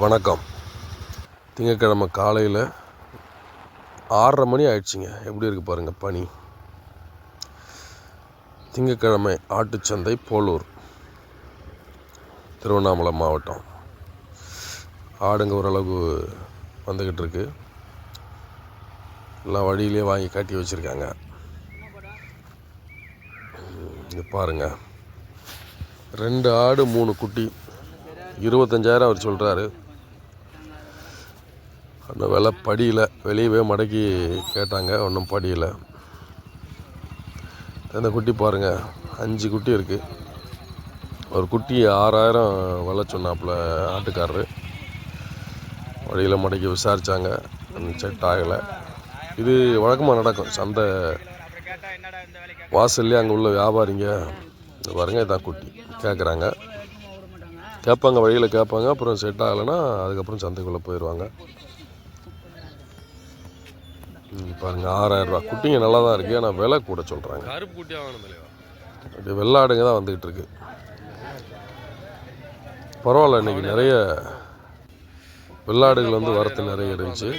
வணக்கம். திங்கக்கிழமை காலையில் ஆறரை மணி ஆயிடுச்சுங்க. எப்படி இருக்கு பாருங்கள் பனி. திங்கட்கிழமை ஆட்டுச்சந்தை போலூர் திருவண்ணாமலை மாவட்டம். ஆடுங்க ஓரளவுக்கு வந்துக்கிட்டு இருக்கு. எல்லாம் வழியிலே வாங்கி கட்டி வச்சுருக்காங்க. இங்கே பாருங்கள் ரெண்டு ஆடு மூணு குட்டி. இருபத்தஞ்சாயிரம் அவர் சொல்கிறாரு அந்த விலை படியில் வெளியவே மடக்கி கேட்டாங்க ஒன்றும் படியில். அந்த குட்டி பாருங்கள் அஞ்சு குட்டி இருக்குது ஒரு குட்டி ஆறாயிரம் விலை சொன்னாப்புல ஆட்டுக்காரரு. வழியில் மடக்கி விசாரித்தாங்க செட் ஆகலை. இது வழக்கமாக நடக்கும் சந்தை. வாசல்லே அங்கே உள்ள வியாபாரிங்க இந்த பாருங்க இதான் குட்டி. கேட்குறாங்க கேட்பாங்க வழியில் கேட்பாங்க அப்புறம் செட் ஆகலைன்னா அதுக்கப்புறம் சந்தைக்குள்ளே போயிடுவாங்க ம், பாருங்க ஆறாயிரம் ரூபா குட்டிங்க நல்லா தான் இருக்குது ஆனால் விலை கூட சொல்கிறாங்க கருப்பு குட்டியாக தலைவா? அப்படி வெள்ளாடுங்க தான் வந்துக்கிட்டு இருக்கு. பரவாயில்ல இன்னைக்கு நிறைய வெள்ளாடுகள் வந்து வரத்து நிறைய இருந்துச்சு.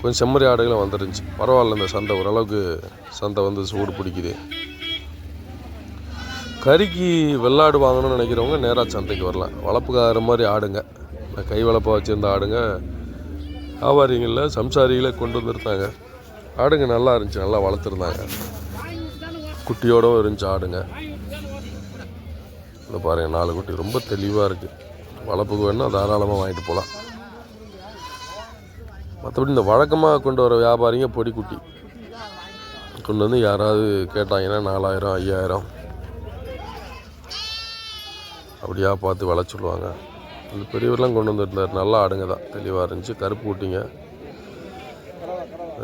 கொஞ்சம் செம்மறி ஆடுகளும் வந்துருந்துச்சு. பரவாயில்ல இந்த சந்தை ஓரளவுக்கு சந்தை வந்து சூடு பிடிக்குது. கறிக்கு வெள்ளாடு வாங்கணும்னு நினைக்கிறவங்க நேராக சந்தைக்கு வரலாம். வளர்ப்புக்கார மாதிரி ஆடுங்க. கை வளர்ப்பாக வச்சுருந்த ஆடுங்க வியாபாரிகளில் சம்சாரிகளை கொண்டு வந்துருந்தாங்க. ஆடுங்க நல்லா இருந்துச்சு நல்லா வளர்த்துருந்தாங்க. குட்டியோடவும் இருந்துச்சு ஆடுங்க. இல்லை பாருங்கள் நாலு குட்டி ரொம்ப தெளிவாக இருக்குது வளர்ப்புக்கு வேணால் தாராளமாக வாங்கிட்டு போகலாம் மற்றபடி இந்த வழக்கமாக கொண்டு வர வியாபாரிங்க பொடி குட்டி. கொண்டு வந்து யாராவது கேட்டாங்கன்னா நாலாயிரம் ஐயாயிரம். அப்படியா பார்த்து விலை சொல்லுவாங்க. இந்த பெரியவரெலாம் கொண்டு வந்துருந்தார் நல்லா ஆடுங்க தான். தெளிவாக இருந்துச்சு. கருப்பு குட்டிங்க.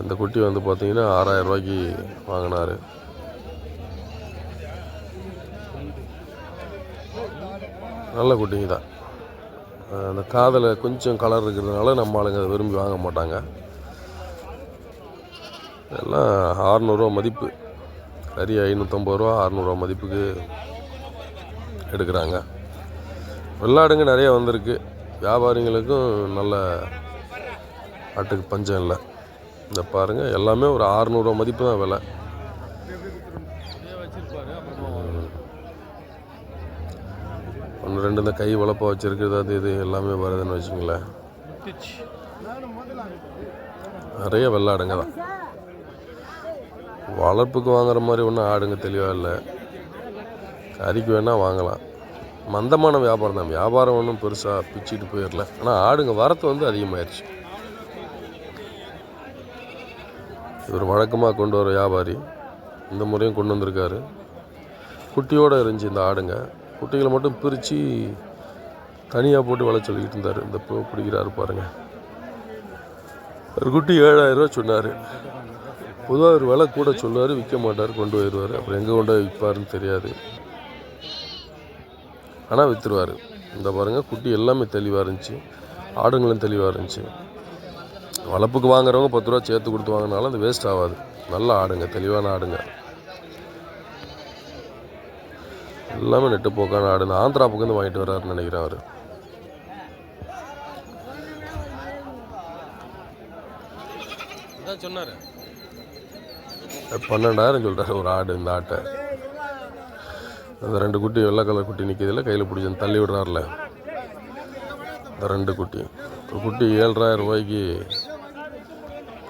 இந்த குட்டி வந்து பார்த்தீங்கன்னா ஆறாயிரம் ரூபாய்க்கு வாங்கினார். நல்ல குட்டிங்க தான். அந்த காதில் கொஞ்சம் கலர் இருக்கிறதுனால நம்ம ஆளுங்க அதை விரும்பி வாங்க மாட்டாங்க. எல்லாம் அறநூறுவா மதிப்பு. கறி ஐநூற்றம்பது ரூபா அறநூறுவா மதிப்புக்கு எடுக்கிறாங்க. வெள்ளாடுங்க நிறைய வந்திருக்கு. வியாபாரிங்களுக்கும் நல்ல ஆட்டுக்கு பஞ்சம் இல்லை. இந்த பாருங்கள் எல்லாமே ஒரு ஆறுநூறுவா மதிப்பு தான் விலை. ஒன்று ரெண்டு இந்த கை வளப்பாக வச்சுருக்கிறது அது இது எல்லாமே வருதுன்னு வச்சுங்களேன் நிறைய வெள்ளாடுங்க தான். வளர்ப்புக்கு வாங்குற மாதிரி ஒன்றும் ஆடுங்க தெளிவாக இல்லை. கறிக்கு வேணால் வாங்கலாம். மந்தமான வியாபாரம் தான். வியாபாரம் ஒன்றும் பெருசாக பிச்சுட்டு போயிடல. ஆனால் ஆடுங்க வரத்து வந்து அதிகமாயிருச்சு. இவர் வழக்கமாக கொண்டு வர வியாபாரி. இந்த முறையும் கொண்டு வந்திருக்காரு. குட்டியோடு இருந்துச்சு இந்த ஆடுங்க. குட்டிகளை மட்டும் பிரித்து தனியாக போட்டு விளை சொல்லிக்கிட்டு இருந்தார். இந்த பூ பிடிக்கிறாரு பாருங்கள் ஒரு குட்டி ஏழாயிரம் ரூபா சொன்னார். பொதுவாக ஒரு விலை கூட சொல்லுவார் விற்க மாட்டார் கொண்டு போயிடுவார். அப்புறம் எங்கே கொண்டு விற்பாருன்னு தெரியாது. ஆனால் விற்றுருவார் இந்த பாருங்கள் குட்டி எல்லாமே தெளிவாக இருந்துச்சு. ஆடுங்களும் தெளிவாக இருந்துச்சு. வளர்ப்புக்கு வாங்குறவங்க பத்து ரூபா சேர்த்து கொடுத்து வாங்கினாலும் அது வேஸ்ட் ஆகாது. நல்ல ஆடுங்க தெளிவான ஆடுங்க. எல்லாமே நெட்டு போக்கான ஆடு. இந்த ஆந்திரா பக்கம் வாங்கிட்டு வர்றாருன்னு நினைக்கிறேன் அவர். சொன்னார். பன்னெண்டாயிரம் சொல்கிறாரு ஒரு ஆடு இந்த ஆட்டை. அந்த ரெண்டு குட்டி வெள்ளை கலர் குட்டி நிற்கிறதுல கையில் பிடிச்சி அந்த தள்ளி விடுறாருல. இந்த ரெண்டு குட்டி. ஒரு குட்டி ஏழ்ராயிரம் ரூபாய்க்கு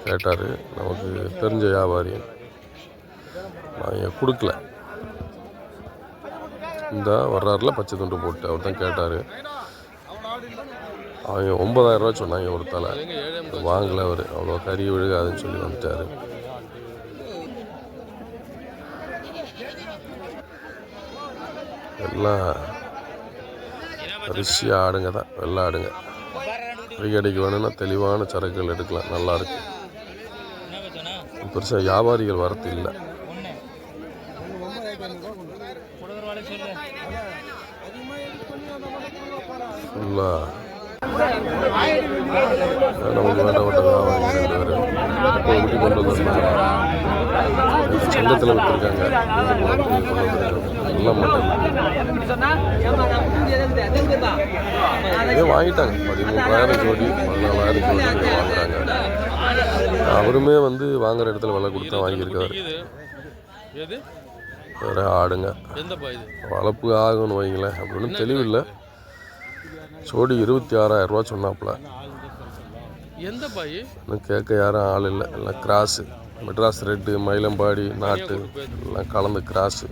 கேட்டார் நமக்கு தெரிஞ்ச வியாபாரி நான் கொடுக்கல. இந்த வர்றாருல பச்சை துண்டு போட்டு அவர் தான் கேட்டார். அவங்க ஒன்பதாயிரம் சொன்னாங்க ஒரு தலை. வாங்கலை அவர். அவ்வளோ கறி விழுகாதுன்னு சொல்லி வந்துட்டார். எல்லாம் அரிசி ஆடுங்க தான் வெள்ளை ஆடுங்க கடைக்கு வேணும்னா தெளிவான சரக்குகள் எடுக்கலாம் நல்லாயிருக்கு பெருசாக வியாபாரிகள் வரத்து இல்லை. ஃபுல்லாக நமக்கு வேண்டப்பட்ட வியாபாரிகள் ரெண்டு பேர் முப்பது குட்டி கொண்டு வந்திருந்தாங்க சங்கத்தில் எல்லாம் மட்டன் இதே? வாங்கிட்டாங்க பதிமூன்றாயிரம் ஜோடி பதினாலாயிரம் ஜோடி வாங்குறாங்க அவருமே வந்து வாங்குற இடத்துல விலை கொடுத்தா வாங்கியிருக்காரு வேற ஆடுங்க வளர்ப்பு ஆகும்னு வைங்களேன். அப்படின்னு தெளிவில்லை. ஜோடி இருபத்தி ஆறாயிரம் ரூபா சொன்னாப்புல. எந்த பாய் இன்னும் கேட்க யாரும் ஆள் இல்லை. எல்லாம் கிராஸு. மெட்ராஸ் ரெட்டு மயிலம்பாடி நாட்டு. எல்லாம் கலந்து கிராஸு.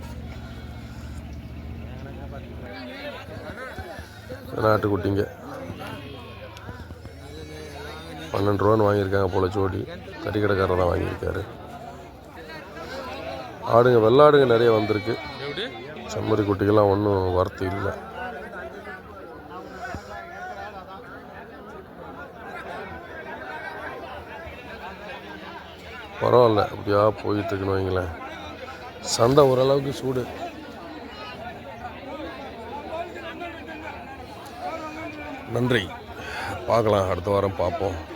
நாட்டுக்குட்டிங்க. பன்னெண்டு ரூபான்னு வாங்கியிருக்காங்க போல ஜோடி. கறிக்கடைக்காரர் தான் வாங்கியிருக்காரு. ஆடுங்க வெள்ளாடுங்க நிறைய வந்திருக்கு. செம்மறி குட்டிகள்லாம் ஒன்றும் வரத்து இல்லை. பரவாயில்ல அப்படியா போயிட்டுருக்குன்னு வைங்களேன். சந்தை ஓரளவுக்கு சூடு. நன்றி. பார்க்கலாம் அடுத்த வாரம் பார்ப்போம்.